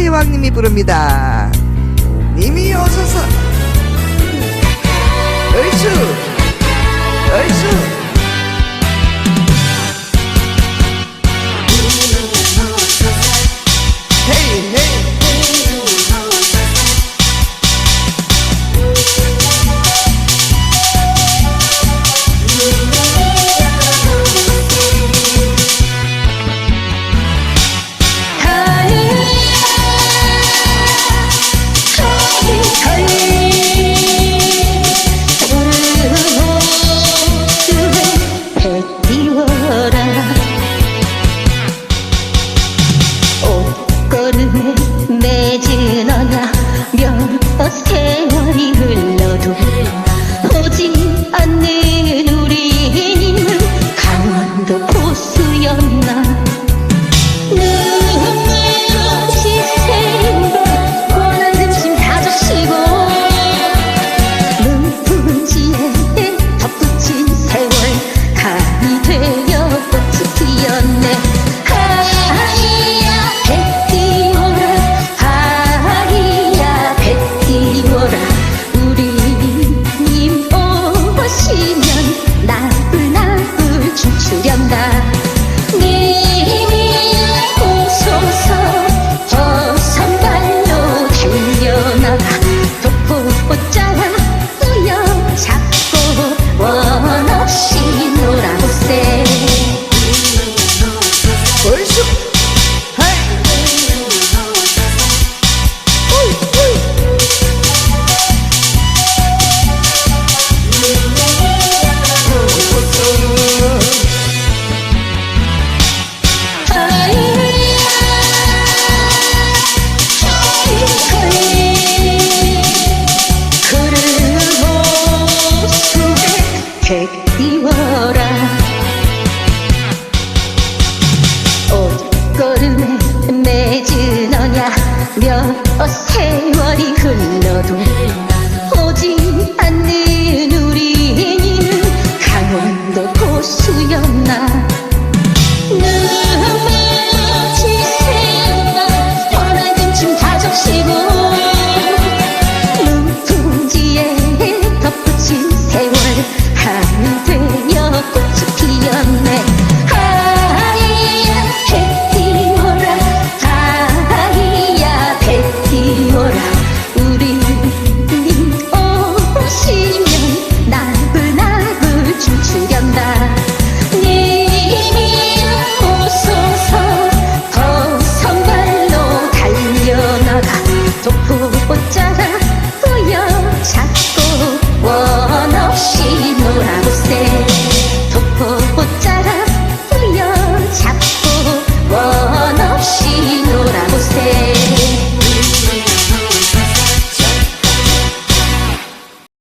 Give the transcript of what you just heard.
이왕님이 부릅니다. 님이 어서서. 음. 얼추. चरण 책 띄워라. 옷걸음에 맺은 언약 몇 세월이 흘러도 오지 않는 우리 인이는 강원도 고수였나. 꽃